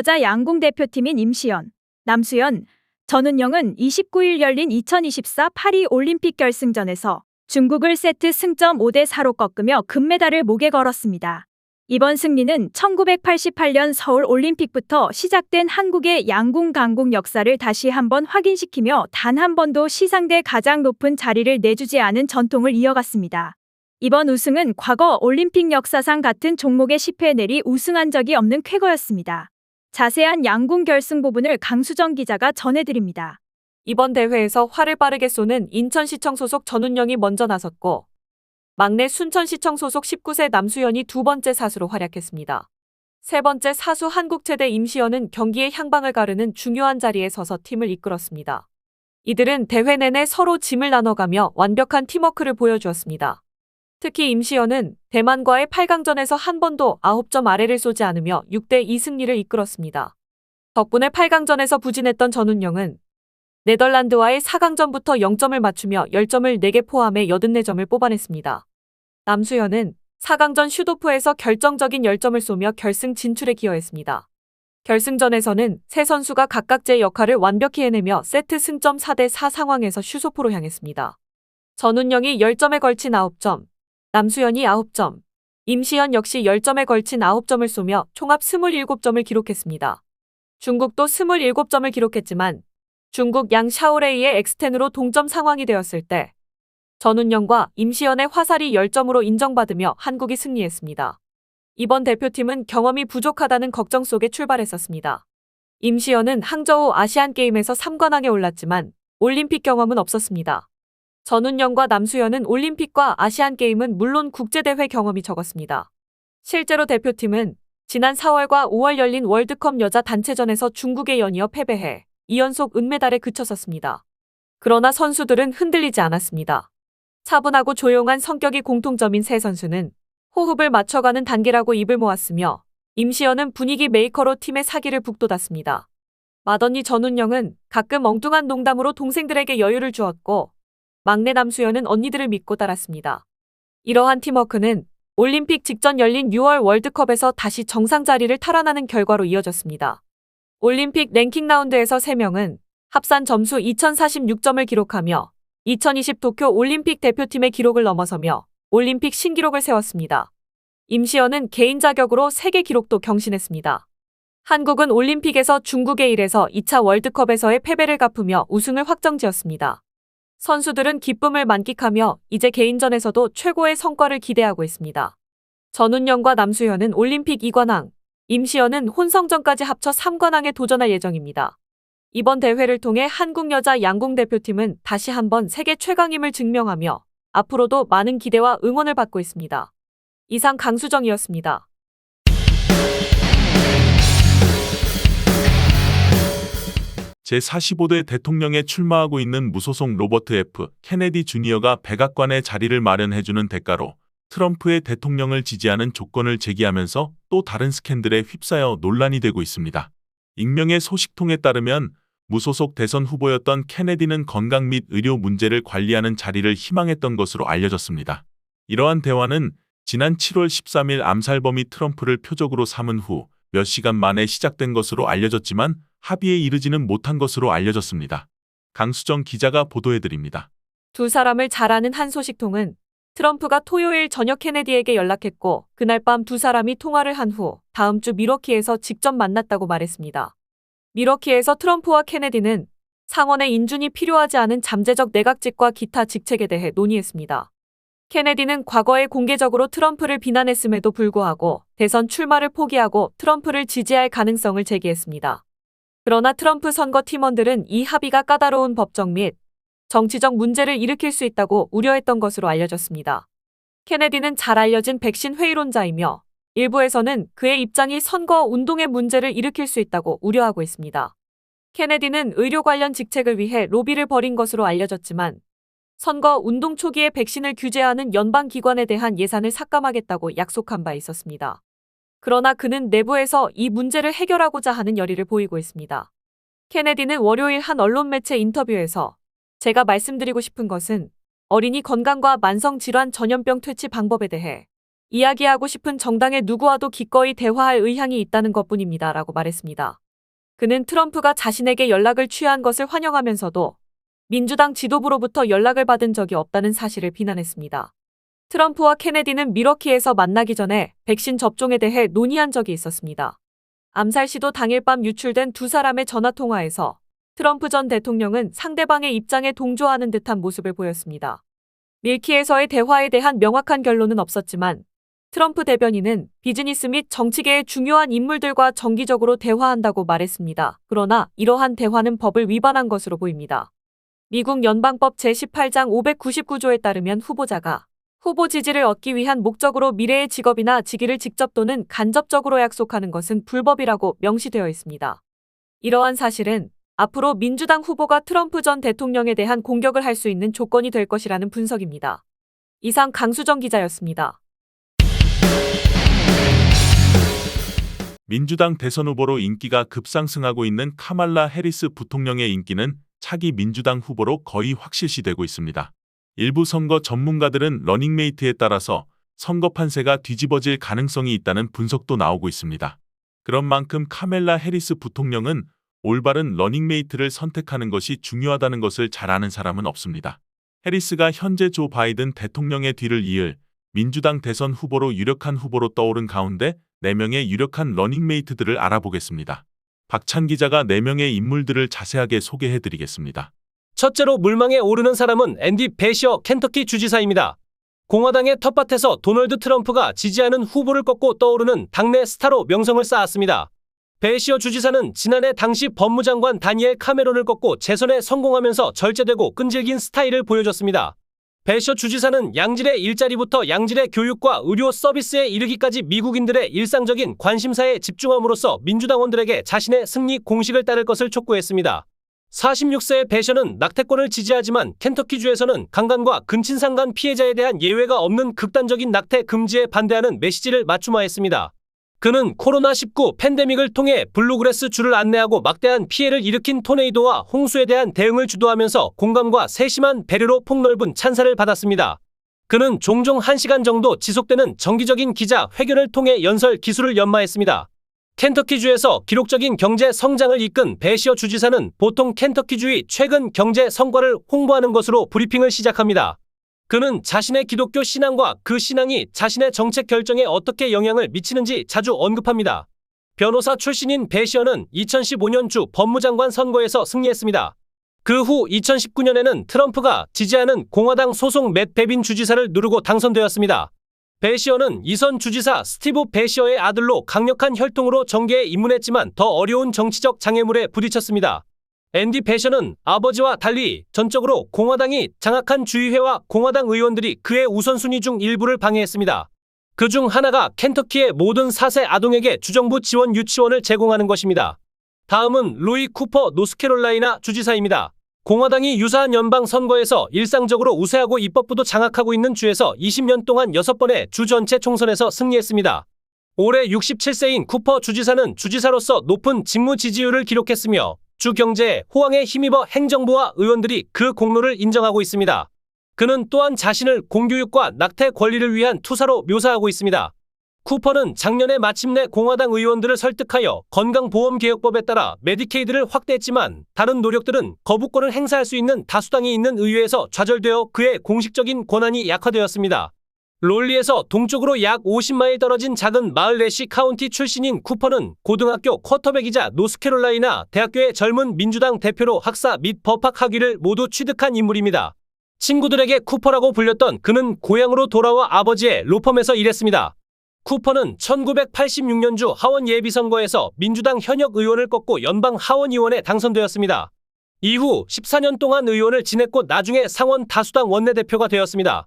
여자 양궁 대표팀인 임시연, 남수연, 전은영은 29일 열린 2024 파리 올림픽 결승전에서 중국을 세트 승점 5대 4로 꺾으며 금메달을 목에 걸었습니다. 이번 승리는 1988년 서울 올림픽부터 시작된 한국의 양궁 강궁 역사를 다시 한번 확인시키며 단 한 번도 시상대 가장 높은 자리를 내주지 않은 전통을 이어갔습니다. 이번 우승은 과거 올림픽 역사상 같은 종목의 10회 내리 우승한 적이 없는 쾌거였습니다. 자세한 양궁 결승 부분을 강수정 기자가 전해드립니다. 이번 대회에서 활을 빠르게 쏘는 인천시청 소속 전운영이 먼저 나섰고 막내 순천시청 소속 19세 남수연이 두 번째 사수로 활약했습니다. 세 번째 사수 한국체대 임시연은 경기의 향방을 가르는 중요한 자리에 서서 팀을 이끌었습니다. 이들은 대회 내내 서로 짐을 나눠가며 완벽한 팀워크를 보여주었습니다. 특히 임시연은 대만과의 8강전에서 한 번도 9점 아래를 쏘지 않으며 6대2 승리를 이끌었습니다. 덕분에 8강전에서 부진했던 전운영은 네덜란드와의 4강전부터 0점을 맞추며 10점을 4개 포함해 84점을 뽑아냈습니다. 남수현은 4강전 슈도프에서 결정적인 10점을 쏘며 결승 진출에 기여했습니다. 결승전에서는 세 선수가 각각 제 역할을 완벽히 해내며 세트 승점 4대4 상황에서 슈소프로 향했습니다. 전운영이 10점에 걸친 9점, 남수현이 9점, 임시현 역시 10점에 걸친 9점을 쏘며 총합 27점을 기록했습니다. 중국도 27점을 기록했지만 중국 양 샤오레이의 엑스텐으로 동점 상황이 되었을 때 전운영과 임시연의 화살이 10점으로 인정받으며 한국이 승리했습니다. 이번 대표팀은 경험이 부족하다는 걱정 속에 출발했었습니다. 임시연은 항저우 아시안게임에서 3관왕에 올랐지만 올림픽 경험은 없었습니다. 전운영과 남수연은 올림픽과 아시안게임은 물론 국제대회 경험이 적었습니다. 실제로 대표팀은 지난 4월과 5월 열린 월드컵 여자 단체전에서 중국에 연이어 패배해 2연속 은메달에 그쳤었습니다. 그러나 선수들은 흔들리지 않았습니다. 차분하고 조용한 성격이 공통점인 세 선수는 호흡을 맞춰가는 단계라고 입을 모았으며 임시연은 분위기 메이커로 팀의 사기를 북돋았습니다. 맏언니 전운영은 가끔 엉뚱한 농담으로 동생들에게 여유를 주었고 막내 남수연은 언니들을 믿고 따랐습니다. 이러한 팀워크는 올림픽 직전 열린 6월 월드컵에서 다시 정상 자리를 탈환하는 결과로 이어졌습니다. 올림픽 랭킹 라운드에서 3명은 합산 점수 2046점을 기록하며 2020 도쿄 올림픽 대표팀의 기록을 넘어서며 올림픽 신기록을 세웠습니다. 임시연은 개인 자격으로 세계 기록도 경신했습니다. 한국은 올림픽에서 중국에 1에서 2차 월드컵에서의 패배를 갚으며 우승을 확정지었습니다. 선수들은 기쁨을 만끽하며 이제 개인전에서도 최고의 성과를 기대하고 있습니다. 전운영과 남수현은 올림픽 2관왕, 임시연은 혼성전까지 합쳐 3관왕에 도전할 예정입니다. 이번 대회를 통해 한국 여자 양궁 대표팀은 다시 한번 세계 최강임을 증명하며 앞으로도 많은 기대와 응원을 받고 있습니다. 이상 강수정이었습니다. 제45대 대통령에 출마하고 있는 무소속 로버트 F. 케네디 주니어가 백악관에 자리를 마련해주는 대가로 트럼프의 대통령을 지지하는 조건을 제기하면서 또 다른 스캔들에 휩싸여 논란이 되고 있습니다. 익명의 소식통에 따르면 무소속 대선 후보였던 케네디는 건강 및 의료 문제를 관리하는 자리를 희망했던 것으로 알려졌습니다. 이러한 대화는 지난 7월 13일 암살범이 트럼프를 표적으로 삼은 후 몇 시간 만에 시작된 것으로 알려졌지만 합의에 이르지는 못한 것으로 알려졌습니다. 강수정 기자가 보도해드립니다. 두 사람을 잘 아는 한 소식통은 트럼프가 토요일 저녁 케네디에게 연락했고 그날 밤 두 사람이 통화를 한 후 다음 주 미러키에서 직접 만났다고 말했습니다. 미러키에서 트럼프와 케네디는 상원의 인준이 필요하지 않은 잠재적 내각직과 기타 직책에 대해 논의했습니다. 케네디는 과거에 공개적으로 트럼프를 비난했음에도 불구하고 대선 출마를 포기하고 트럼프를 지지할 가능성을 제기했습니다. 그러나 트럼프 선거 팀원들은 이 합의가 까다로운 법적 및 정치적 문제를 일으킬 수 있다고 우려했던 것으로 알려졌습니다. 케네디는 잘 알려진 백신 회의론자이며 일부에서는 그의 입장이 선거 운동의 문제를 일으킬 수 있다고 우려하고 있습니다. 케네디는 의료 관련 직책을 위해 로비를 벌인 것으로 알려졌지만 선거 운동 초기에 백신을 규제하는 연방기관에 대한 예산을 삭감하겠다고 약속한 바 있었습니다. 그러나 그는 내부에서 이 문제를 해결하고자 하는 열의를 보이고 있습니다. 케네디는 월요일 한 언론 매체 인터뷰에서 제가 말씀드리고 싶은 것은 어린이 건강과 만성질환 전염병 퇴치 방법에 대해 이야기하고 싶은 정당의 누구와도 기꺼이 대화할 의향이 있다는 것 뿐입니다. 라고 말했습니다. 그는 트럼프가 자신에게 연락을 취한 것을 환영하면서도 민주당 지도부로부터 연락을 받은 적이 없다는 사실을 비난했습니다. 트럼프와 케네디는 미러키에서 만나기 전에 백신 접종에 대해 논의한 적이 있었습니다. 암살 시도 당일 밤 유출된 두 사람의 전화 통화에서 트럼프 전 대통령은 상대방의 입장에 동조하는 듯한 모습을 보였습니다. 밀키에서의 대화에 대한 명확한 결론은 없었지만 트럼프 대변인은 비즈니스 및 정치계의 중요한 인물들과 정기적으로 대화한다고 말했습니다. 그러나 이러한 대화는 법을 위반한 것으로 보입니다. 미국 연방법 제18장 599조에 따르면 후보자가 후보 지지를 얻기 위한 목적으로 미래의 직업이나 직위를 직접 또는 간접적으로 약속하는 것은 불법이라고 명시되어 있습니다. 이러한 사실은 앞으로 민주당 후보가 트럼프 전 대통령에 대한 공격을 할 수 있는 조건이 될 것이라는 분석입니다. 이상 강수정 기자였습니다. 민주당 대선 후보로 인기가 급상승하고 있는 카말라 해리스 부통령의 인기는 차기 민주당 후보로 거의 확실시되고 있습니다. 일부 선거 전문가들은 러닝메이트에 따라서 선거 판세가 뒤집어질 가능성이 있다는 분석도 나오고 있습니다. 그런 만큼 카멜라 해리스 부통령은 올바른 러닝메이트를 선택하는 것이 중요하다는 것을 잘 아는 사람은 없습니다. 해리스가 현재 조 바이든 대통령의 뒤를 이을 민주당 대선 후보로 유력한 후보로 떠오른 가운데 4명의 유력한 러닝메이트들을 알아보겠습니다. 박찬 기자가 4명의 인물들을 자세하게 소개해드리겠습니다. 첫째로 물망에 오르는 사람은 앤디 베시어 켄터키 주지사입니다. 공화당의 텃밭에서 도널드 트럼프가 지지하는 후보를 꺾고 떠오르는 당내 스타로 명성을 쌓았습니다. 베시어 주지사는 지난해 당시 법무장관 다니엘 카메론을 꺾고 재선에 성공하면서 절제되고 끈질긴 스타일을 보여줬습니다. 베시어 주지사는 양질의 일자리부터 양질의 교육과 의료 서비스에 이르기까지 미국인들의 일상적인 관심사에 집중함으로써 민주당원들에게 자신의 승리 공식을 따를 것을 촉구했습니다. 46세의 배셔는 낙태권을 지지하지만 켄터키주에서는 강간과 근친상간 피해자에 대한 예외가 없는 극단적인 낙태 금지에 반대하는 메시지를 맞춤화했습니다. 그는 코로나19 팬데믹을 통해 블루그래스 주를 안내하고 막대한 피해를 일으킨 토네이도와 홍수에 대한 대응을 주도하면서 공감과 세심한 배려로 폭넓은 찬사를 받았습니다. 그는 종종 1시간 정도 지속되는 정기적인 기자 회견을 통해 연설 기술을 연마했습니다. 켄터키주에서 기록적인 경제 성장을 이끈 베시어 주지사는 보통 켄터키주의 최근 경제 성과를 홍보하는 것으로 브리핑을 시작합니다. 그는 자신의 기독교 신앙과 그 신앙이 자신의 정책 결정에 어떻게 영향을 미치는지 자주 언급합니다. 변호사 출신인 베시어는 2015년 주 법무장관 선거에서 승리했습니다. 그 후 2019년에는 트럼프가 지지하는 공화당 소속 맷 베빈 주지사를 누르고 당선되었습니다. 베시어는 이선 주지사 스티브 베시어의 아들로 강력한 혈통으로 정계에 입문했지만 더 어려운 정치적 장애물에 부딪혔습니다. 앤디 베셔는 아버지와 달리 전적으로 공화당이 장악한 주의회와 공화당 의원들이 그의 우선순위 중 일부를 방해했습니다. 그 중 하나가 켄터키의 모든 4세 아동에게 주정부 지원 유치원을 제공하는 것입니다. 다음은 로이 쿠퍼 노스캐롤라이나 주지사입니다. 공화당이 유사한 연방 선거에서 일상적으로 우세하고 입법부도 장악하고 있는 주에서 20년 동안 6번의 주 전체 총선에서 승리했습니다. 올해 67세인 쿠퍼 주지사는 주지사로서 높은 직무 지지율을 기록했으며 주 경제에 호황에 힘입어 행정부와 의원들이 그 공로를 인정하고 있습니다. 그는 또한 자신을 공교육과 낙태 권리를 위한 투사로 묘사하고 있습니다. 쿠퍼는 작년에 마침내 공화당 의원들을 설득하여 건강보험개혁법에 따라 메디케이드를 확대했지만 다른 노력들은 거부권을 행사할 수 있는 다수당이 있는 의회에서 좌절되어 그의 공식적인 권한이 약화되었습니다. 롤리에서 동쪽으로 약 50마일 떨어진 작은 마을 레시 카운티 출신인 쿠퍼는 고등학교 쿼터백이자 노스캐롤라이나 대학교의 젊은 민주당 대표로 학사 및 법학 학위를 모두 취득한 인물입니다. 친구들에게 쿠퍼라고 불렸던 그는 고향으로 돌아와 아버지의 로펌에서 일했습니다. 쿠퍼는 1986년주 하원 예비선거에서 민주당 현역 의원을 꺾고 연방 하원의원에 당선되었습니다. 이후 14년 동안 의원을 지냈고 나중에 상원 다수당 원내대표가 되었습니다.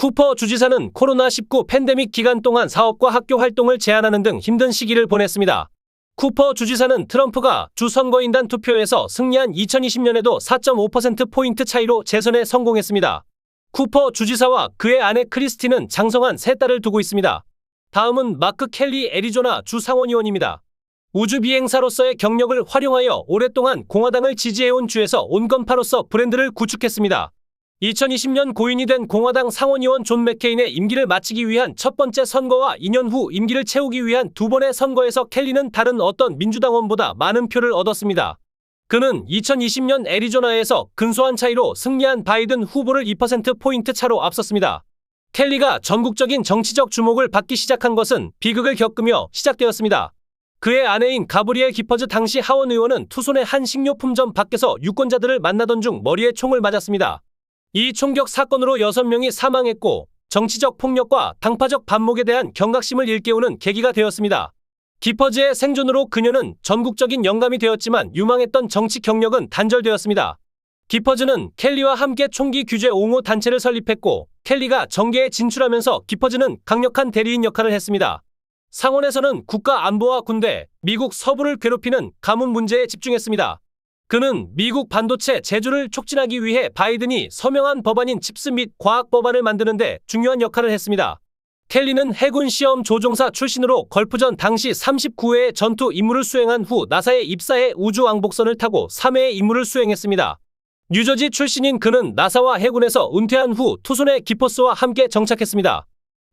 쿠퍼 주지사는 코로나19 팬데믹 기간 동안 사업과 학교 활동을 제한하는 등 힘든 시기를 보냈습니다. 쿠퍼 주지사는 트럼프가 주 선거인단 투표에서 승리한 2020년에도 4.5%포인트 차이로 재선에 성공했습니다. 쿠퍼 주지사와 그의 아내 크리스티는 장성한 세 딸을 두고 있습니다. 다음은 마크 켈리 애리조나 주 상원의원입니다. 우주비행사로서의 경력을 활용하여 오랫동안 공화당을 지지해온 주에서 온건파로서 브랜드를 구축했습니다. 2020년 고인이 된 공화당 상원의원 존 맥케인의 임기를 마치기 위한 첫 번째 선거와 2년 후 임기를 채우기 위한 두 번의 선거에서 켈리는 다른 어떤 민주당원보다 많은 표를 얻었습니다. 그는 2020년 애리조나에서 근소한 차이로 승리한 바이든 후보를 2%포인트 차로 앞섰습니다. 켈리가 전국적인 정치적 주목을 받기 시작한 것은 비극을 겪으며 시작되었습니다. 그의 아내인 가브리엘 기퍼즈 당시 하원 의원은 투손의 한 식료품점 밖에서 유권자들을 만나던 중 머리에 총을 맞았습니다. 이 총격 사건으로 6명이 사망했고 정치적 폭력과 당파적 반목에 대한 경각심을 일깨우는 계기가 되었습니다. 기퍼즈의 생존으로 그녀는 전국적인 영감이 되었지만 유망했던 정치 경력은 단절되었습니다. 기퍼즈는 켈리와 함께 총기 규제 옹호 단체를 설립했고 켈리가 정계에 진출하면서 기퍼즈는 강력한 대리인 역할을 했습니다. 상원에서는 국가 안보와 군대, 미국 서부를 괴롭히는 가문 문제에 집중했습니다. 그는 미국 반도체 제조를 촉진하기 위해 바이든이 서명한 법안인 칩스 및 과학 법안을 만드는데 중요한 역할을 했습니다. 켈리는 해군 시험 조종사 출신으로 걸프전 당시 39회의 전투 임무를 수행한 후 나사에 입사해 우주 왕복선을 타고 3회의 임무를 수행했습니다. 뉴저지 출신인 그는 나사와 해군에서 은퇴한 후 투손의 기퍼스와 함께 정착했습니다.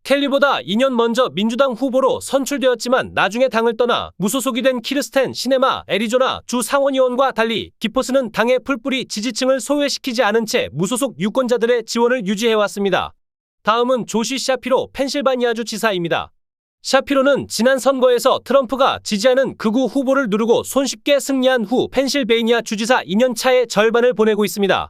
켈리보다 2년 먼저 민주당 후보로 선출되었지만 나중에 당을 떠나 무소속이 된 키르스텐 시네마 애리조나 주 상원의원과 달리 기퍼스는 당의 풀뿌리 지지층을 소외시키지 않은 채 무소속 유권자들의 지원을 유지해왔습니다. 다음은 조시 샤피로 펜실바니아주 지사입니다. 샤피로는 지난 선거에서 트럼프가 지지하는 극우 후보를 누르고 손쉽게 승리한 후 펜실베이니아 주지사 2년 차의 절반을 보내고 있습니다.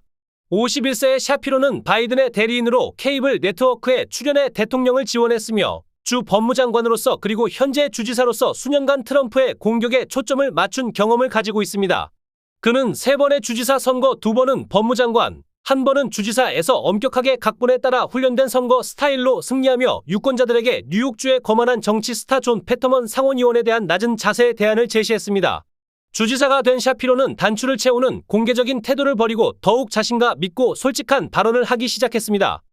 51세의 샤피로는 바이든의 대리인으로 케이블 네트워크에 출연해 대통령을 지원했으며 주 법무장관으로서 그리고 현재 주지사로서 수년간 트럼프의 공격에 초점을 맞춘 경험을 가지고 있습니다. 그는 세 번의 주지사 선거 두 번은 법무장관, 한 번은 주지사에서 엄격하게 각본에 따라 훈련된 선거 스타일로 승리하며 유권자들에게 뉴욕주의 거만한 정치 스타 존 패터먼 상원의원에 대한 낮은 자세의 대안을 제시했습니다. 주지사가 된 샤피로는 단추를 채우는 공개적인 태도를 버리고 더욱 자신과 믿고 솔직한 발언을 하기 시작했습니다.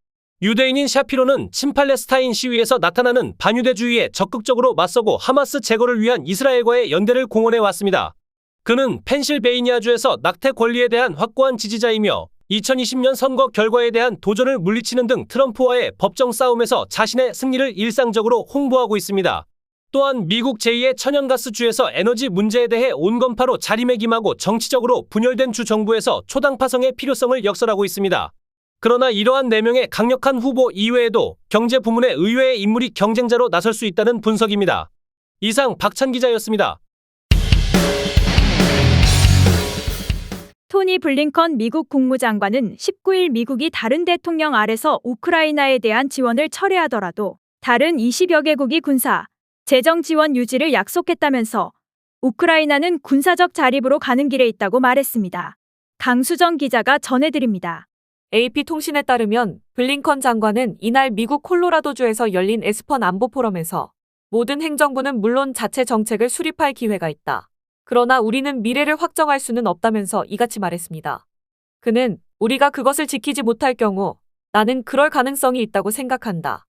유대인인 샤피로는 친팔레스타인 시위에서 나타나는 반유대주의에 적극적으로 맞서고 하마스 제거를 위한 이스라엘과의 연대를 공언해 왔습니다. 그는 펜실베이니아주에서 낙태 권리에 대한 확고한 지지자이며 2020년 선거 결과에 대한 도전을 물리치는 등 트럼프와의 법정 싸움에서 자신의 승리를 일상적으로 홍보하고 있습니다. 또한 미국 제2의 천연가스주에서 에너지 문제에 대해 온건파로 자리매김하고 정치적으로 분열된 주 정부에서 초당 파성의 필요성을 역설하고 있습니다. 그러나 이러한 4명의 강력한 후보 이외에도 경제 부문의 의외의 인물이 경쟁자로 나설 수 있다는 분석입니다. 이상 박찬 기자였습니다. 토니 블링컨 미국 국무장관은 19일 미국이 다른 대통령 아래서 우크라이나에 대한 지원을 철회하더라도 다른 20여 개국이 군사, 재정 지원 유지를 약속했다면서 우크라이나는 군사적 자립으로 가는 길에 있다고 말했습니다. 강수정 기자가 전해드립니다. AP통신에 따르면 블링컨 장관은 이날 미국 콜로라도주에서 열린 에스펀 안보 포럼에서 모든 행정부는 물론 자체 정책을 수립할 기회가 있다. 그러나 우리는 미래를 확정할 수는 없다면서 이같이 말했습니다. 그는 우리가 그것을 지키지 못할 경우 나는 그럴 가능성이 있다고 생각한다.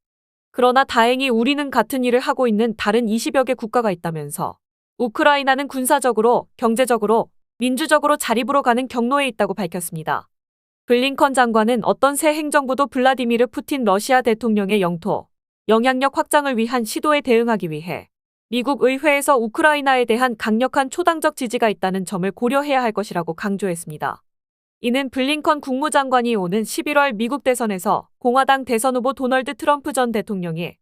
그러나 다행히 우리는 같은 일을 하고 있는 다른 20여 개 국가가 있다면서 우크라이나는 군사적으로, 경제적으로, 민주적으로 자립으로 가는 경로에 있다고 밝혔습니다. 블링컨 장관은 어떤 새 행정부도 블라디미르 푸틴 러시아 대통령의 영토, 영향력 확장을 위한 시도에 대응하기 위해 미국 의회에서 우크라이나에 대한 강력한 초당적 지지가 있다는 점을 고려해야 할 것이라고 강조했습니다. 이는 블링컨 국무장관이 오는 11월 미국 대선에서 공화당 대선 후보 도널드 트럼프 전 대통령이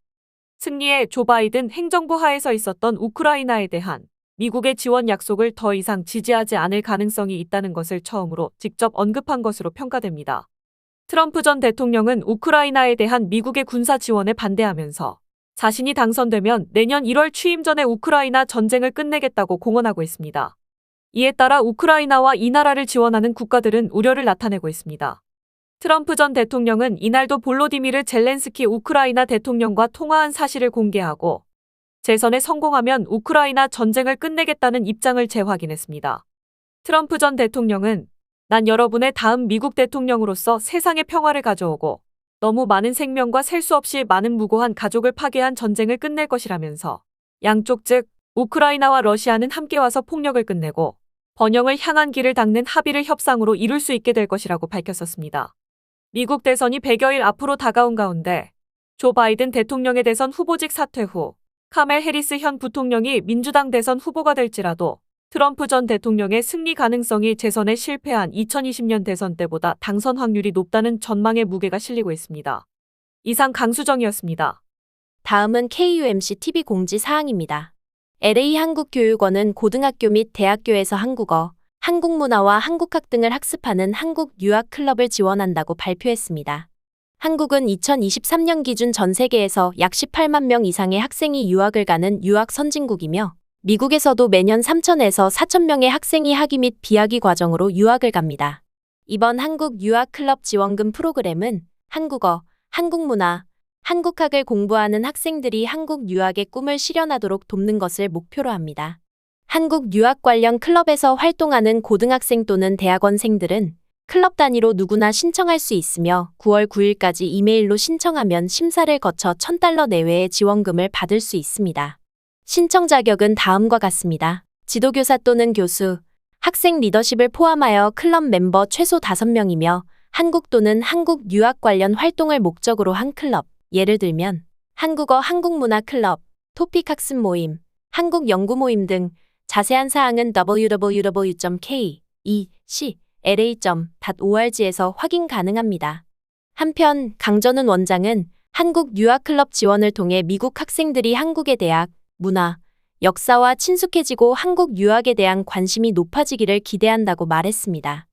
승리해 조 바이든 행정부 하에서 있었던 우크라이나에 대한 미국의 지원 약속을 더 이상 지지하지 않을 가능성이 있다는 것을 처음으로 직접 언급한 것으로 평가됩니다. 트럼프 전 대통령은 우크라이나에 대한 미국의 군사 지원에 반대하면서 자신이 당선되면 내년 1월 취임 전에 우크라이나 전쟁을 끝내겠다고 공언하고 있습니다. 이에 따라 우크라이나와 이 나라를 지원하는 국가들은 우려를 나타내고 있습니다. 트럼프 전 대통령은 이날도 볼로디미르 젤렌스키 우크라이나 대통령과 통화한 사실을 공개하고 재선에 성공하면 우크라이나 전쟁을 끝내겠다는 입장을 재확인했습니다. 트럼프 전 대통령은 난 여러분의 다음 미국 대통령으로서 세상의 평화를 가져오고 너무 많은 생명과 셀 수 없이 많은 무고한 가족을 파괴한 전쟁을 끝낼 것이라면서 양쪽 즉 우크라이나와 러시아는 함께 와서 폭력을 끝내고 번영을 향한 길을 닦는 합의를 협상으로 이룰 수 있게 될 것이라고 밝혔었습니다. 미국 대선이 100여일 앞으로 다가온 가운데 조 바이든 대통령의 대선 후보직 사퇴 후 카멜 해리스 현 부통령이 민주당 대선 후보가 될지라도 트럼프 전 대통령의 승리 가능성이 재선에 실패한 2020년 대선 때보다 당선 확률이 높다는 전망에 무게가 실리고 있습니다. 이상 강수정이었습니다. 다음은 KUMC TV 공지 사항입니다. LA 한국교육원은 고등학교 및 대학교에서 한국어, 한국 문화와 한국학 등을 학습하는 한국 유학 클럽을 지원한다고 발표했습니다. 한국은 2023년 기준 전 세계에서 약 18만 명 이상의 학생이 유학을 가는 유학 선진국이며 미국에서도 매년 3천에서 4천 명의 학생이 학위 및 비학위 과정으로 유학을 갑니다. 이번 한국 유학 클럽 지원금 프로그램은 한국어, 한국 문화, 한국학을 공부하는 학생들이 한국 유학의 꿈을 실현하도록 돕는 것을 목표로 합니다. 한국 유학 관련 클럽에서 활동하는 고등학생 또는 대학원생들은 클럽 단위로 누구나 신청할 수 있으며 9월 9일까지 이메일로 신청하면 심사를 거쳐 1000달러 내외의 지원금을 받을 수 있습니다. 신청 자격은 다음과 같습니다. 지도교사 또는 교수, 학생 리더십을 포함하여 클럽 멤버 최소 5명이며 한국 또는 한국 유학 관련 활동을 목적으로 한 클럽, 예를 들면 한국어 한국문화 클럽, 토픽 학습 모임, 한국 연구 모임 등 자세한 사항은 www.k.e.c.la.org에서 확인 가능합니다. 한편 강전은 원장은 한국 유학클럽 지원을 통해 미국 학생들이 한국의 대학, 문화, 역사와 친숙해지고 한국 유학에 대한 관심이 높아지기를 기대한다고 말했습니다.